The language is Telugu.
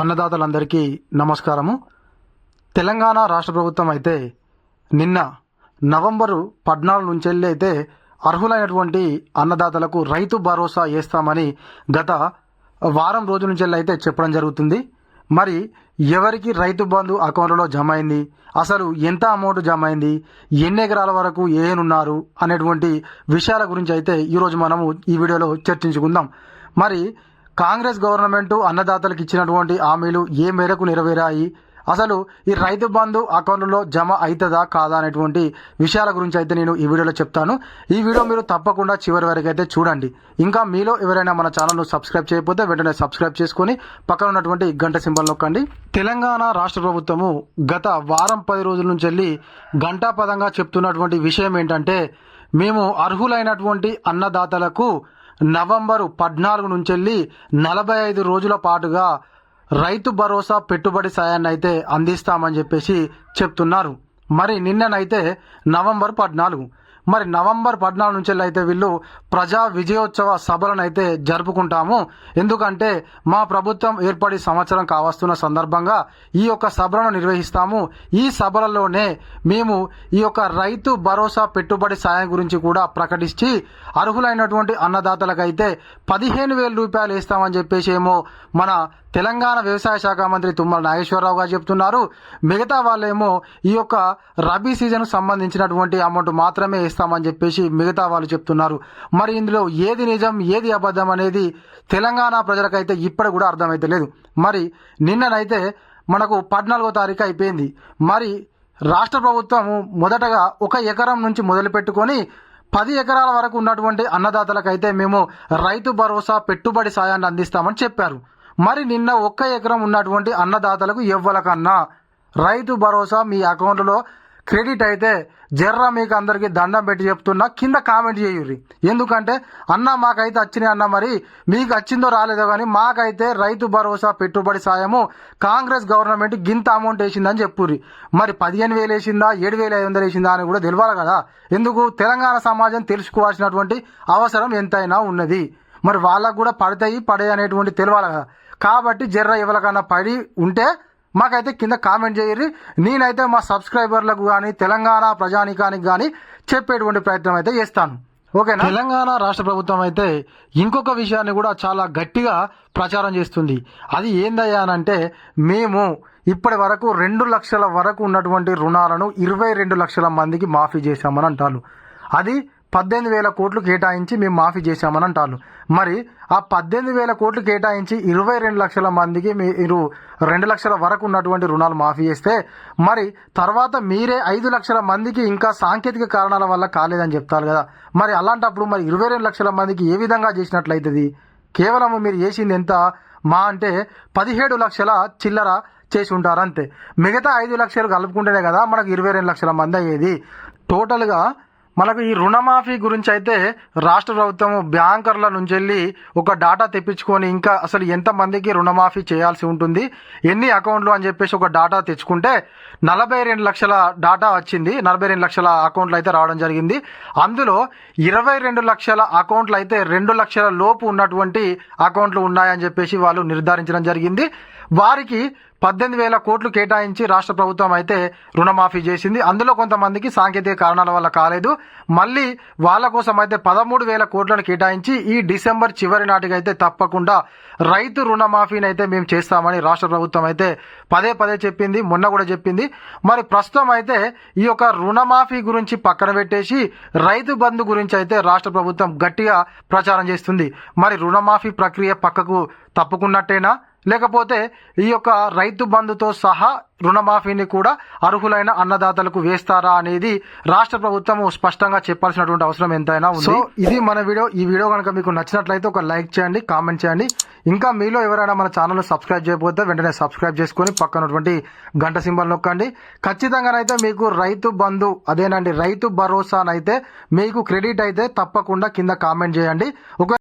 అన్నదాతలందరికీ నమస్కారము. తెలంగాణ రాష్ట్ర ప్రభుత్వం అయితే నిన్న నవంబరు పద్నాలుగు నుంచి వెళ్ళి అయితే అర్హులైనటువంటి అన్నదాతలకు రైతు భరోసా వేస్తామని గత వారం రోజుల నుంచి అయితే చెప్పడం జరుగుతుంది. మరి ఎవరికి రైతు బంధు అకౌంట్లో జమ అయింది అసలు ఎంత అమౌంట్ జమ అయింది ఎన్ని ఎకరాల వరకు ఏనున్నారు అనేటువంటి విషయాల గురించి అయితే ఈరోజు మనము ఈ వీడియోలో చర్చించుకుందాం. మరి కాంగ్రెస్ గవర్నమెంట్ అన్నదాతలకు ఇచ్చినటువంటి హామీలు ఏ మేరకు నెరవేరాయి? అసలు ఈ రైతు బంధు అకౌంట్లో జమ అవుతుందా కాదా అనేటువంటి విషయాల గురించి అయితే నేను ఈ వీడియోలో చెప్తాను. ఈ వీడియో మీరు తప్పకుండా చివరి వరకు అయితే చూడండి. ఇంకా మీలో ఎవరైనా మన ఛానల్ను సబ్స్క్రైబ్ చేయకపోతే వెంటనే సబ్స్క్రైబ్ చేసుకుని పక్కన ఉన్నటువంటి గంట సింబల్ నొక్కండి. తెలంగాణ రాష్ట్ర ప్రభుత్వము గత వారం పది రోజుల నుంచి వెళ్ళి గంటాపదంగా చెప్తున్నటువంటి విషయం ఏంటంటే మేము అర్హులైనటువంటి అన్నదాతలకు నవంబరు పద్నాలుగు నుంచి వెళ్ళి నలభై ఐదు రోజుల పాటుగా రైతు భరోసా పెట్టుబడి సాయాన్ని అయితే అందిస్తామని చెప్పేసి చెప్తున్నారు. మరి నిన్ననైతే నవంబర్ పద్నాలుగు. మరి నవంబర్ పద్నాలుగు నుంచి అయితే వీళ్ళు ప్రజా విజయోత్సవ సభలను అయితే జరుపుకుంటాము. ఎందుకంటే మా ప్రభుత్వం ఏర్పడి సంవత్సరం కావస్తున్న సందర్భంగా ఈ యొక్క సభలను నిర్వహిస్తాము. ఈ సభలలోనే మేము ఈ యొక్క రైతు భరోసా పెట్టుబడి సాయం గురించి కూడా ప్రకటించి అర్హులైనటువంటి అన్నదాతలకైతే పదిహేను వేల రూపాయలు ఇస్తామని చెప్పేసి ఏమో మన తెలంగాణ వ్యవసాయ శాఖ మంత్రి తుమ్మల నాగేశ్వరరావు గారు చెప్తున్నారు. మిగతా వాళ్ళేమో ఈ యొక్క రబీ సీజన్ సంబంధించినటువంటి అమౌంట్ మాత్రమే ఇస్తామని చెప్పేసి మిగతా వాళ్ళు చెప్తున్నారు. మరి ఇందులో ఏది నిజం ఏది అబద్ధం అనేది తెలంగాణ ప్రజలకైతే ఇప్పటి కూడా అర్థమైతే లేదు. మరి నిన్ననైతే మనకు పద్నాలుగో తారీఖు అయిపోయింది. మరి రాష్ట్ర ప్రభుత్వం మొదటగా ఒక ఎకరం నుంచి మొదలుపెట్టుకొని పది ఎకరాల వరకు ఉన్నటువంటి అన్నదాతలకైతే మేము రైతు భరోసా పెట్టుబడి సాయాన్ని అందిస్తామని చెప్పారు. మరి నిన్న ఒక్క ఎకరం ఉన్నటువంటి అన్నదాతలకు ఇవ్వలకన్నా రైతు భరోసా మీ అకౌంట్లో క్రెడిట్ అయితే జర్రా మీకు అందరికీ దండం పెట్టి చెప్తున్నా కింద కామెంట్ చేయుర్రి. ఎందుకంటే అన్న మాకైతే వచ్చినాయి అన్న మరి మీకు వచ్చిందో రాలేదో కానీ మాకైతే రైతు భరోసా పెట్టుబడి సాయము కాంగ్రెస్ గవర్నమెంట్ గింత అమౌంట్ వేసిందని చెప్పుర్రి. మరి పదిహేను వేలు వేసిందా ఏడు వేల ఐదు వందలు వేసిందా అని కూడా తెలియాలి కదా. ఎందుకు? తెలంగాణ సమాజం తెలుసుకోవాల్సినటువంటి అవసరం ఎంతైనా ఉన్నది. మరి వాళ్ళకు కూడా పడతాయి పడే అనేటువంటి తెలియాలి కదా. కాబట్టి జర్ర ఎవరికన్నా పడి ఉంటే మాకైతే కింద కామెంట్ చేయరు నేనైతే మా సబ్స్క్రైబర్లకు కానీ తెలంగాణ ప్రజానికానికి కానీ చెప్పేటువంటి ప్రయత్నం అయితే చేస్తాను. ఓకే తెలంగాణ రాష్ట్ర ప్రభుత్వం అయితే ఇంకొక విషయాన్ని కూడా చాలా గట్టిగా ప్రచారం చేస్తుంది. అది ఏందయ్యా అంటే మేము ఇప్పటి వరకు రెండు లక్షల వరకు ఉన్నటువంటి రుణాలను ఇరవై రెండు లక్షల మందికి మాఫీ చేశామని అంటారు. అది పద్దెనిమిది వేల కోట్లు కేటాయించి మేము మాఫీ చేశామని అంటారు మరి ఆ పద్దెనిమిది వేల కోట్లు కేటాయించి ఇరవై రెండు లక్షల మందికి మీరు రెండు లక్షల వరకు ఉన్నటువంటి రుణాలు మాఫీ చేస్తే మరి తర్వాత మీరే ఐదు లక్షల మందికి ఇంకా సాంకేతిక కారణాల వల్ల కాలేదని చెప్తారు కదా. మరి అలాంటప్పుడు మరి ఇరవై రెండు లక్షల మందికి ఏ విధంగా చేసినట్లయితుంది? కేవలం మీరు చేసింది ఎంత? మా అంటే పదిహేడు లక్షల చిల్లర చేసి ఉంటారు అంతే. మిగతా ఐదు లక్షలు కలుపుకుంటేనే కదా మనకు ఇరవై రెండు లక్షల మంది అయ్యేది. టోటల్గా మనకు ఈ రుణమాఫీ గురించి అయితే రాష్ట్ర ప్రభుత్వం బ్యాంకర్ల నుంచి వెళ్ళి ఒక డాటా తెప్పించుకొని ఇంకా అసలు ఎంతమందికి రుణమాఫీ చేయాల్సి ఉంటుంది ఎన్ని అకౌంట్లు అని చెప్పేసి ఒక డాటా తెచ్చుకుంటే నలభై రెండు లక్షల డాటా వచ్చింది నలభై రెండు లక్షల అకౌంట్లు అయితే రావడం జరిగింది. అందులో ఇరవై రెండు లక్షల అకౌంట్లు అయితే రెండు లక్షల లోపు ఉన్నటువంటి అకౌంట్లు ఉన్నాయని చెప్పేసి వాళ్ళు నిర్ధారించడం జరిగింది. వారికి పద్దెనిమిది వేల కోట్లు కేటాయించి రాష్ట్ర ప్రభుత్వం అయితే రుణమాఫీ చేసింది. అందులో కొంతమందికి సాంకేతిక కారణాల వల్ల కాలేదు. మళ్ళీ వాళ్ళ కోసం అయితే పదమూడు వేల కోట్లను కేటాయించి ఈ డిసెంబర్ చివరి నాటికి అయితే తప్పకుండా రైతు రుణమాఫీని అయితే మేము చేస్తామని రాష్ట్ర ప్రభుత్వం అయితే పదే పదే చెప్పింది మొన్న కూడా చెప్పింది. మరి ప్రస్తుతం అయితే ఈ యొక్క రుణమాఫీ గురించి పక్కన పెట్టేసి రైతు బంధు గురించి అయితే రాష్ట్ర ప్రభుత్వం గట్టిగా ప్రచారం చేస్తుంది. మరి రుణమాఫీ ప్రక్రియ పక్కకు తప్పుకున్నట్టేనా? లేకపోతే ఈ యొక్క రైతు బంధుతో సహా రుణమాఫీని కూడా అర్హులైన అన్నదాతలకు వేస్తారా అనేది రాష్ట్ర ప్రభుత్వం స్పష్టంగా చెప్పాల్సినటువంటి అవసరం ఎంతైనా ఉంది. ఇది మన వీడియో. ఈ వీడియో కనుక మీకు నచ్చినట్లయితే ఒక లైక్ చేయండి కామెంట్ చేయండి. ఇంకా మీలో ఎవరైనా మన ఛానల్ సబ్స్క్రైబ్ చేయకపోతే వెంటనే సబ్స్క్రైబ్ చేసుకొని పక్కనటువంటి గంట సింబల్ నొక్కండి. ఖచ్చితంగానైతే మీకు రైతు బంధు అదేనండి రైతు భరోసానైతే మీకు క్రెడిట్ అయితే తప్పకుండా కింద కామెంట్ చేయండి. ఒక